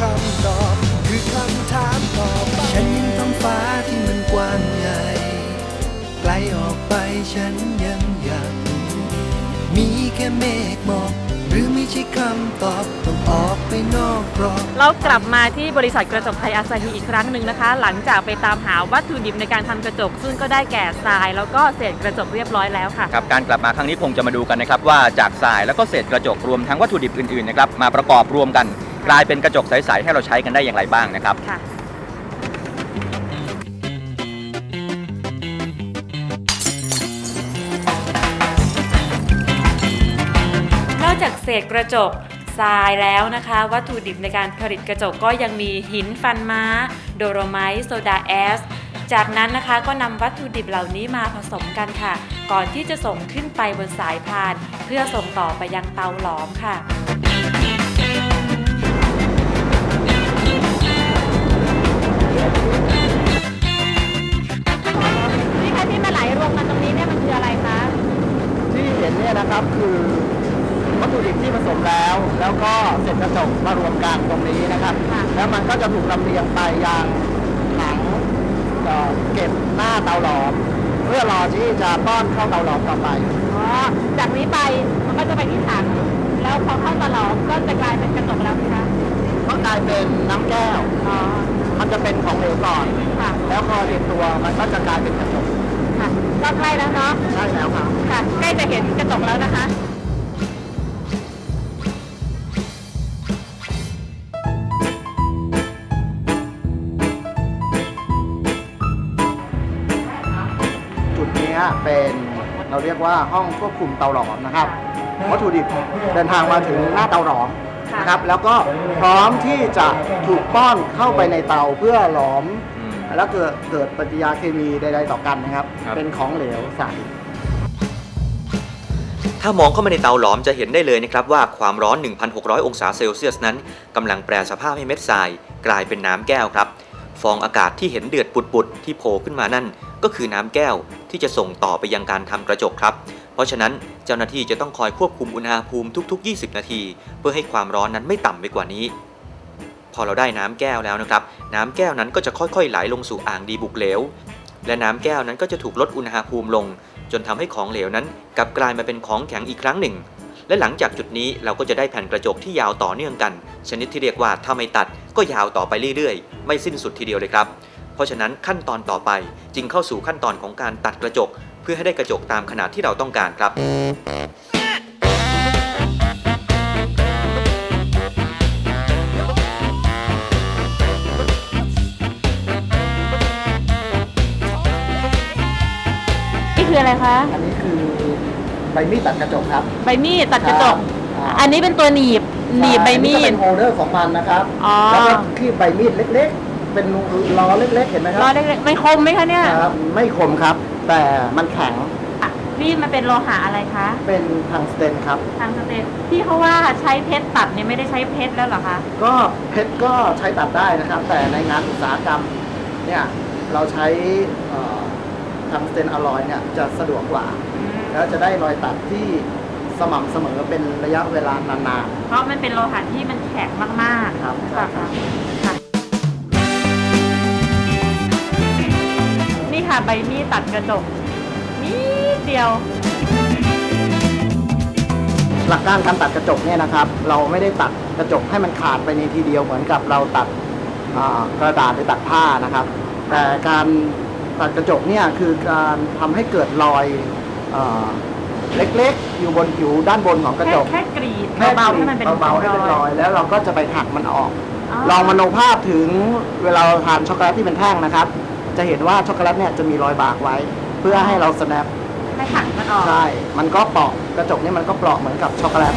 คำตอบ คือคำถามต่อไปฉันเห็นท้องฟ้าที่มันกว้างใหญ่ ไกลออกไปฉันยังอยากรู้มีแค่เมฆหมอกหรือไม่ใช่คำตอบต้องออกไปนอกกรอบ เรากลับมาที่บริษัทกระจกไทยอาซาฮีอีกครั้งหนึ่งนะคะ หลังจากไปตามหาวัตถุดิบในการทำกระจก ซึ่งก็ได้แก่ทราย แล้วก็เศษกระจกเรียบร้อยแล้วค่ะ ครับการกลับมาครั้งนี้คงจะมาดูกันนะครับว่าจากทรายแล้วก็เศษกระจกรวมทั้งวัตถุดิบอื่นๆนะครับมาประกอบรวมกัน กลายเป็นกระจกใส ๆ ให้เราใช้กันได้อย่างไรบ้างนะครับ ค่ะ นอกจากเศษกระจกทรายแล้วนะคะ วัตถุดิบในการผลิตกระจกก็ยังมีหินฟันม้า โดโรไมต์โซดาแอส จากนั้นนะคะก็นำวัตถุดิบเหล่านี้มาผสมกันค่ะ ก่อนที่จะส่งขึ้นไปบนสายพาน เพื่อส่งต่อไปยังเตาหลอมค่ะ ห็นเนี่ยนะครับคือวัตถุดิบที่ผสมแล้ว แล้วก็เศษกระจกมารวมกันตรงนี้นะครับค่ะแล้วมันก็จะถูกลำเลียงไปยังถังเอ่อเก็บหน้าเตาหลอม เพื่อรอที่จะป้อนเข้าเตาหลอมต่อไปอ๋อจากนี้ไปมันก็จะไปที่ถังแล้วพอเข้าตลอดก็จะกลายเป็นกระจกแล้วไหมคะก็กลายเป็นน้ำแก้วอ๋อมันจะเป็นของเหลวก่อนค่ะแล้วพอเรียนตัวมันก็จะกลายเป็นกระจก ค่ะ ก็ใกล้แล้วเนาะ ใช่แล้วครับ ค่ะ ใกล้จะเห็นกระจกแล้วนะคะจุดเนี้ยเป็นเราเรียกว่าห้องควบคุมเตาหลอมนะครับวัตถุดิบเดินทางมาถึงหน้าเตาหลอมค่ะนะครับ แล้วก็พร้อมที่จะถูกป้อนเข้าไปในเตาเพื่อหลอมอืม แล้วเกิดเกิดปฏิกิริยาเคมีใดๆต่อกันนะครับ ครับ เป็นของเหลวใส ถ้ามองเข้ามาในเตาหลอมจะเห็นได้เลยนะครับว่าความร้อน 1,600 องศาเซลเซียสนั้นกำลังแปรสภาพให้เม็ดทราย กลายเป็นน้ำแก้วครับ ฟองอากาศที่เห็นเดือดปุดๆที่โผล่ขึ้นมานั่น ก็คือน้ำแก้วที่จะส่งต่อไปยังการทำกระจกครับ เพราะฉะนั้นเจ้าหน้าที่จะต้องคอยควบคุมอุณหภูมิทุก ๆ 20 นาที เพื่อให้ความร้อนนั้นไม่ต่ำไปกว่านี้พ อเราได้น้ำแก้วแล้วนะครับ น้ำแก้วนั้นก็จะค่อยๆไหลลงสู่อ่างดีบุกเหลว และน้ำแก้วนั้นก็จะถูกลดอุณหภูมิลง จนทำให้ของเหลวนั้นกลับกลายมาเป็นของแข็งอีกครั้งหนึ่ง และหลังจากจุดนี้เราก็จะได้แผ่นกระจกที่ยาวต่อเนื่องกัน ชนิดที่เรียกว่าถ้าไม่ตัดก็ยาวต่อไปเรื่อยๆ ไม่สิ้นสุดทีเดียวเลยครับ เพราะฉะนั้นขั้นตอนต่อไปจึงเข้าสู่ขั้นตอนของการตัดกระจก เพื่อให้ได้กระจกตามขนาดที่เราต้องการครับ ออะไรคะ อันนี้คือใบมีดตัดกระจกครับใบมีดตัดกระจก ครับอันนี้เป็นตัวหนีบหนีบใบมีอันนี้ก็เป็ดนโฮลเดอร์ของมันนะครับอ๋อ แล้วก็คลีบใบมีดเล็กๆ เป็นล้อเล็กๆ เห็นไหมครัล้อเล็กๆไม่คมไหมคะเนี่ยครับ ไม่คมครับ แต่มันแข็งอะนี่มันเป็นโลหะอะไรคะ เป็นทางสเตนครับ ทางสเตนที่เขาว่าใช้เพชรตัดเนี่ยไม่ได้ใช้เพชรแล้วเหรอคะ ก็เพชรก็ใช้ตัดได้นะครับ แต่ในงานอุตสาหกรรมเนี่ยเราใช้เอ่อ ทางสเตนอลลอยเนี่ยจะสะดวกกว่า แล้วจะได้รอยตัดที่สม่ำเสมอเป็นระยะเวลานานเพราะมันเป็นโลหะที่มันแข็งมากๆครับใช่ปะคะค่ะนี่ค่ะใบมีดตัดกระจกนิดเดียว ๆ หลักการการตัดกระจกเนี่ยนะครับ เราไม่ได้ตัดกระจกให้มันขาดไปในทีเดียวเหมือนกับเราตัดอ่ากระดาษหรือตัดผ้านะครับ แต่การ ตัดกระจกเนี่ยคือการทำให้เกิดรอยเอ่อเล็กๆ อยู่บนผิวด้านบนของกระแค่จกแค่กรีดแค่เบาๆให้มันเป็นเบาๆให้เป็นรอยแล้วเราก็จะไปหักมันออกอ๋อลองมโนภาพถึงเวลาเราทานช็อกโกแลตที่เป็นแท่งนะครับ จะเห็นว่าช็อกโกแลตเนี่ยจะมีรอยบากไว้ เพื่อให้เรา snap ให้หักมันออก ใช่ มันก็เปราะกระจกนี่มันก็เปราะเหมือนกับช็อกโกแลต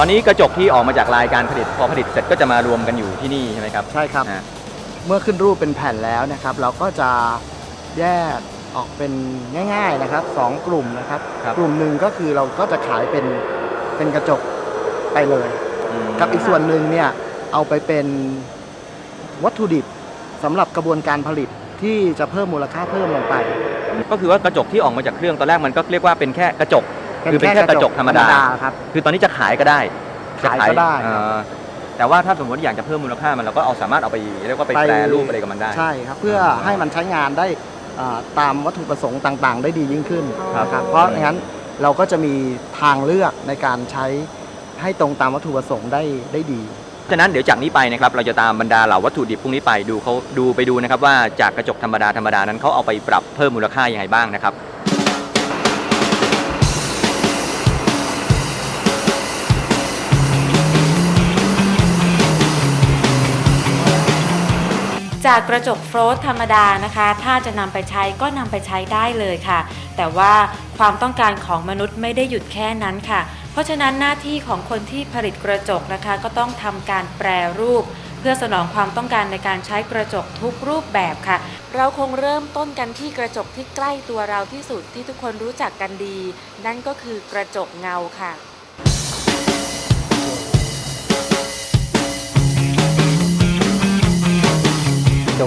ตตอนนี้กระจกที่ออกมาจากลายการผลิตพอผลิตเสร็จก็จะมารวมกันอยู่ที่นี่ใช่ไหมครับใช่ครับ อ่าเมื่อขึ้นรูปเป็นแผ่นแล้วนะครับ เราก็จะแยกออกเป็นง่ายๆนะครับสองกลุ่มนะครับ ครับกลุ่มหนึ่งก็คือเราก็จะขายเป็นเป็นกระจกไปเลยอืมกับอีกส่วนหนึ่งเนี่ยเอาไปเป็นวัตถุดิบสำหรับกระบวนการผลิตที่จะเพิ่มมูลค่าเพิ่มลงไป ก็คือว่ากระจกที่ออกมาจากเครื่องตอนแรกมันก็เรียกว่าเป็นแค่กระจก คือเป็นแค่กระจกธรรมดา ครับ คือตอนนี้จะขายก็ได้จะขายก็ได้ครับ เอ่อแต่ว่าถ้าสมมติอยากจะเพิ่มมูลค่ามันเราก็เอาสามารถเอาไปเรียกว่าไปไป แปรรูปอะไรกับมันได้ ใช่ครับ เพื่อให้มันใช้งานได้อ่าตามวัตถุประสงค์ต่างๆ ได้ดียิ่งขึ้นครับ นะครับเพราะงั้นเราก็จะมีทางเลือกในการใช้ให้ตรงตามวัตถุประสงค์ได้ได้ดี ฉะนั้นเดี๋ยวจากนี้ไปนะครับเราจะตามบรรดาเหล่าวัตถุดิบพวกนี้ไปดูเขาดูไปดูนะครับว่าจากกระจกธรรมดาธรรมดานั้นเขาเอาไปปรับเพิ่มมูลค่ายังไงบ้างนะครับ จากกระจกโฟลตธรรมดานะคะ ถ้าจะนำไปใช้ก็นำไปใช้ได้เลยค่ะ แต่ว่าความต้องการของมนุษย์ไม่ได้หยุดแค่นั้นค่ะ เพราะฉะนั้นหน้าที่ของคนที่ผลิตกระจกนะคะ ก็ต้องทำการแปรรูป เพื่อสนองความต้องการในการใช้กระจกทุกรูปแบบค่ะ เราคงเริ่มต้นกันที่กระจกที่ใกล้ตัวเราที่สุดที่ทุกคนรู้จักกันดี นั่นก็คือกระจกเงาค่ะ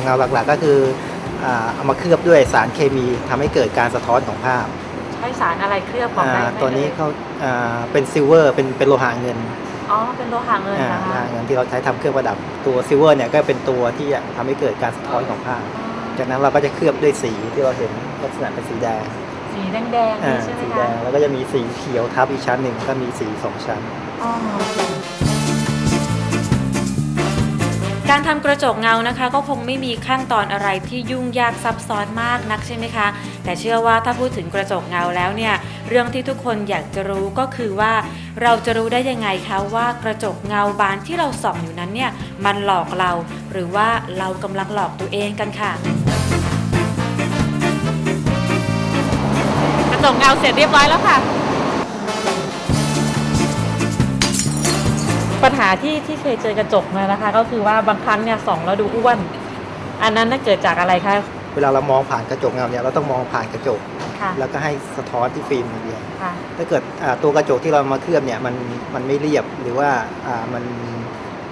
เงาหลักๆ ก็คืออ่าเอามาเคลือบด้วยสารเคมีทำให้เกิดการสะท้อนของภาพใช้สารอะไรเคลือบบอกได้อ่าไหมตัวนี้เอ่ยเขาอ่าเป็นซิลเวอร์เป็นเป็นโลหะเงินอ๋อเป็นโลหะเงินอ่านะโลคะหะเงินที่เราใช้ทำเครื่องประดับตัวซิลเวอร์เนี่ยก็เป็นตัวที่จะทำให้เกิดการสะท้อนของภาพ จากนั้นเราก็จะเคลือบด้วยสีที่เราเห็นลักษณะเป็นสีแดงสีแดงๆอ่านี่ใช่ไหมสีแดคะงแล้วก็จะมีสีเขียวทับอีกชั้นหนึ่งก็มีสีสองชั้นอ๋อ การทำกระจกเงานะคะ ก็คงไม่มีขั้นตอนอะไรที่ยุ่งยากซับซ้อนมากนักใช่ไหมคะ แต่เชื่อว่าถ้าพูดถึงกระจกเงาแล้วเนี่ยเรื่องที่ทุกคนอยากจะรู้ก็คือว่าเราจะรู้ได้ยังไงคะว่ากระจกเงาบานที่เราส่องอยู่นั้นเนี่ยมันหลอกเรา หรือว่าเรากำลังหลอกตัวเองกันค่ะ กระจกเงาเสร็จเรียบร้อยแล้วค่ะ ปัญหาที่ที่เคยเจอกระจกมานะคะ ก็คือว่าบางครั้งเนี่ยส่องแล้วดูอ้วน อันนั้นน่าเกิดจากอะไรคะเวลาเรามองผ่านกระจกเงาเนี่ยเราต้องมองผ่านกระจก ค่ะแล้วก็ให้สะท้อนที่ฟิล์มอย่างเดียวค่ะถ้าเกิดอ่าตัวกระจกที่เรามาเคลือบเนี่ยมันมันไม่เรียบหรือว่าอ่ามัน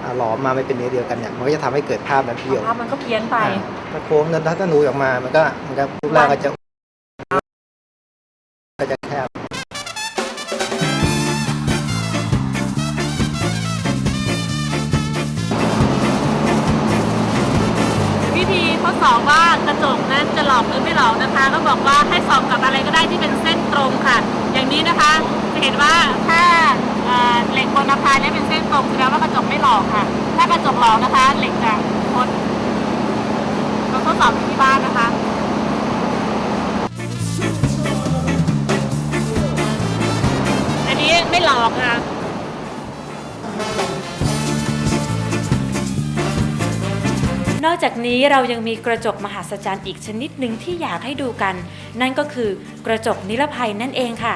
อ่าหลอมมาไม่เป็นเนื้อเดียวกันเนี่ยมันก็จะทำให้เกิดภาพแบบเดียวภาพมันก็เพี้ยนไป อ่าถ้าโค้งนั้นถ้าถ้าหนูออกมามันก็มันก็รูปร่างก็จะ บนอาคารเนี้เป็นเส้นตรงแสดงว่ากระจกไม่หลอกค่ะ ถ้ากระจกหลอกนะคะ เหล็กจะคดเราทดสอบที่บ้านนะคะอันนี้ไม่หลอกค่ะนอกจากนี้เรายังมีกระจกมหัศจรรย์อีกชนิดหนึ่งที่อยากให้ดูกัน นั่นก็คือกระจกนิรภัยนั่นเองค่ะ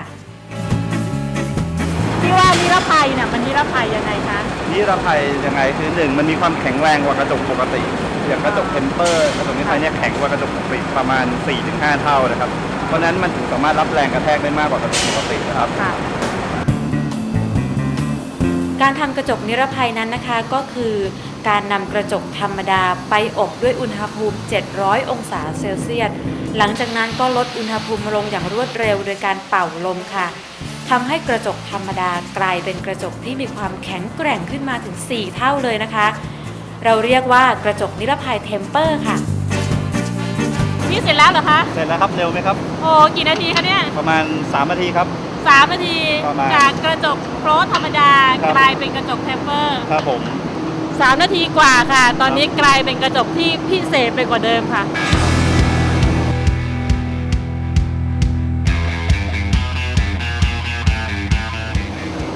ภัยเนี่ยมันนิรภัยยังไงคะ นิรภัยยังไงคือหนึ่งมันมีความแข็งแรงกว่ากระจกปกติ อย่างกระจกเทมเปอร์กระจกนิรภัยเนี่ยแข็งกว่ากระจกปกติประมาณ 4-5 เท่านะครับ เพราะฉะนั้นมันถึงสามารถรับแรงกระแทกได้มากกว่ากระจกปกตินะครับค่ะการทำกระจกนิรภัยนั้นนะคะก็คือการนำกระจกธรรมดาไปอบด้วยอุณหภูมิ 700 องศาเซลเซียส หลังจากนั้นก็ลดอุณหภูมิลงอย่างรวดเร็วโดยการเป่าลมค่ะ ทำให้กระจกธรรมดากลายเป็นกระจกที่มีความแข็งแกร่งขึ้นมาถึง 4 เท่าเลยนะคะ เราเรียกว่ากระจกนิรภัยเทมเปอร์ค่ะ นี่เสร็จแล้วเหรอคะ เสร็จแล้วครับเร็วไหมครับ โอ้กี่นาทีคะเนี่ย ประมาณ 3 นาทีครับสามนาที ประมาณ จากกระจกโฟลตธรรมดา ครับ กลายเป็นกระจกเทมเปอร์ ครับผมสามนาทีกว่าค่ะ ตอนนี้กลายเป็นกระจกที่พิเศษไปกว่าเดิมค่ะ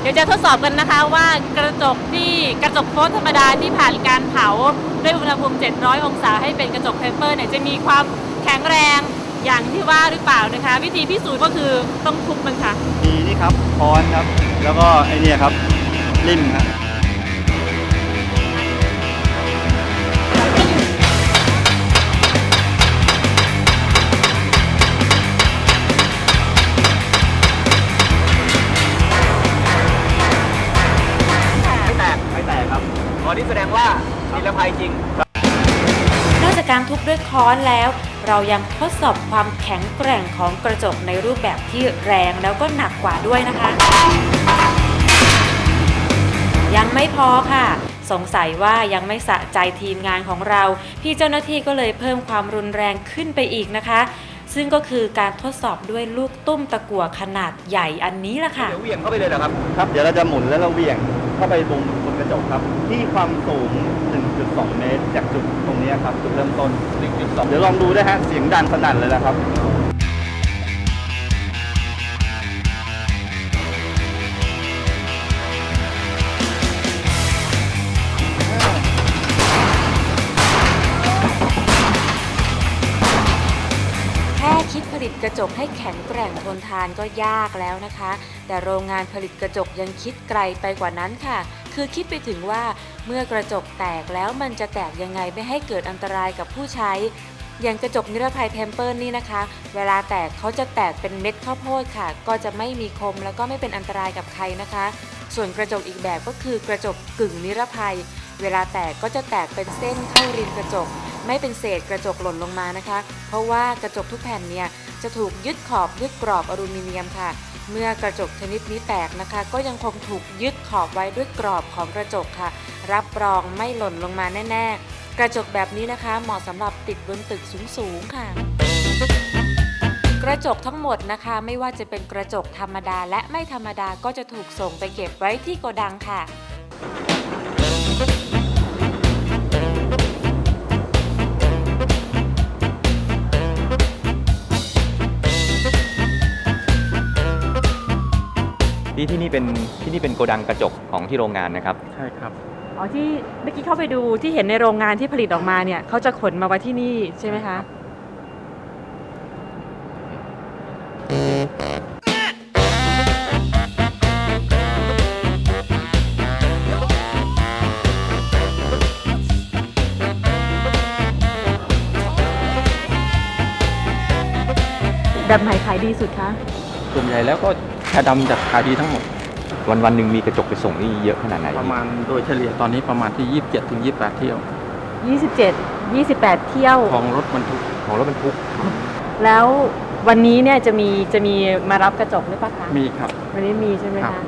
ดี๋ยวจะทดสอบกันนะคะว่ากระจกที่กระจกโฟลตธรรมดาที่ผ่านการเผาด้วยอุณหภูมิ 700 องศาให้เป็นกระจกเทมเปอร์เนี่ยจะมีความแข็งแรงอย่างที่ว่าหรือเปล่านะคะ วิธีพิสูจน์ก็คือต้องทุบมันค่ะ มีนี่ครับค้อนครับ แล้วก็ไอเนี่ยครับริมครับ ทุบด้วยค้อนแล้ว เรายังทดสอบความแข็งแกร่งของกระจกในรูปแบบที่แรงแล้วก็หนักกว่าด้วยนะคะ ยังไม่พอค่ะ สงสัยว่ายังไม่สะใจทีมงานของเรา พี่เจ้าหน้าที่ก็เลยเพิ่มความรุนแรงขึ้นไปอีกนะคะ ซึ่งก็คือการทดสอบด้วยลูกตุ้มตะกั่วขนาดใหญ่อันนี้ละค่ะ เดี๋ยวเหวี่ยงเข้าไปเลยเหรอครับ ครับ เดี๋ยวเราจะหมุนแล้วเราเหวี่ยงเข้าไปบนบนกระจกครับ ที่ความสูง 1.2 เมตร จากจุดตรงนี้ครับจุดเริ่มต้น 1.2 เดี๋ยวลองดูนะฮะเสียงดังสนั่นเลยนะครับ แค่คิดผลิตกระจกให้แข็งแกร่งทนทานก็ยากแล้วนะคะ แต่โรงงานผลิตกระจกยังคิดไกลไปกว่านั้นค่ะ คือคิดไปถึงว่า เมื่อกระจกแตกแล้วมันจะแตกยังไงไม่ให้เกิดอันตรายกับผู้ใช้ อย่างกระจกนิรภัยเทมเปอร์นี่นะคะ เวลาแตกเขาจะแตกเป็นเม็ดข้าวโพดค่ะ ก็จะไม่มีคมแล้วก็ไม่เป็นอันตรายกับใครนะคะ ส่วนกระจกอีกแบบก็คือกระจกกึ่งนิรภัย เวลาแตกก็จะแตกเป็นเส้นเข้าริมกระจก ไม่เป็นเศษกระจกหล่นลงมานะคะ เพราะว่ากระจกทุกแผ่นเนี่ยจะถูกยึดขอบยึดกรอบอลูมิเนียมค่ะ เมื่อกระจกชนิดนี้แตกนะคะ ก็ยังคงถูกยึดขอบไว้ด้วยกรอบของกระจกค่ะ รับรองไม่หล่นลงมาแน่ๆ กระจกแบบนี้นะคะ เหมาะสำหรับติดบนตึกสูงๆค่ะ กระจกทั้งหมดนะคะ ไม่ว่าจะเป็นกระจกธรรมดาและไม่ธรรมดาก็จะถูกส่งไปเก็บไว้ที่โกดังค่ะ ที่ที่นี่เป็นที่นี่เป็นโกดังกระจกของที่โรงงานนะครับ ใช่ครับอ๋อที่เมื่อกี้เข้าไปดูที่เห็นในโรงงานที่ผลิตออกมาเนี่ยเขาจะขนมาไว้ที่นี่ใช่ไหมคะแบบไหนขายดีสุดคะส่วนใหญ่แล้วก็ ชาดำจะขายดีทั้งหมด วันวันหนึ่งมีกระจกไปส่งนี่เยอะขนาดไหนประมาณโดยเฉลี่ยตอนนี้ประมาณที่ 27ถึง28 เที่ยว 27 28 เที่ยวของรถบรรทุกของรถบรรทุก แล้ววันนี้เนี่ยจะมีจะมีมารับกระจกหรือเปล่าคะมีครับ วันนี้มีใช่ไหมครัคะ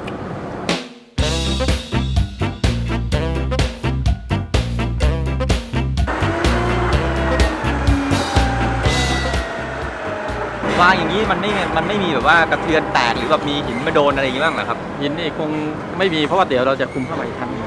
างอย่างนี้มันไม่มันไม่มีแบบว่ากระเทือนแตกหรือแบบมีหินมาโดนอะไรอย่างงี้บ้างเหรอครับ หินนี่คงไม่มีเพราะว่าเดี๋ยวเราจะคุมเข้าไปอีกครั้งหนึ่ง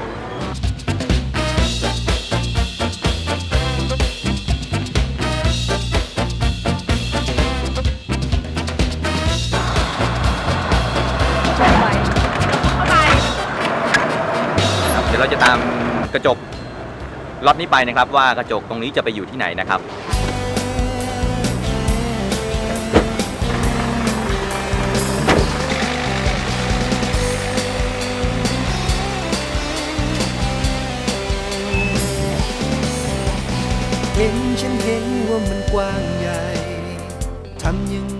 เดี๋ยวเราจะตามกระจกล็อตนี้ไปนะครับ ว่ากระจกตรงนี้จะไปอยู่ที่ไหนนะครับ เห็นฉันเห็นว่ามันกว้างใหญ่ทำยัง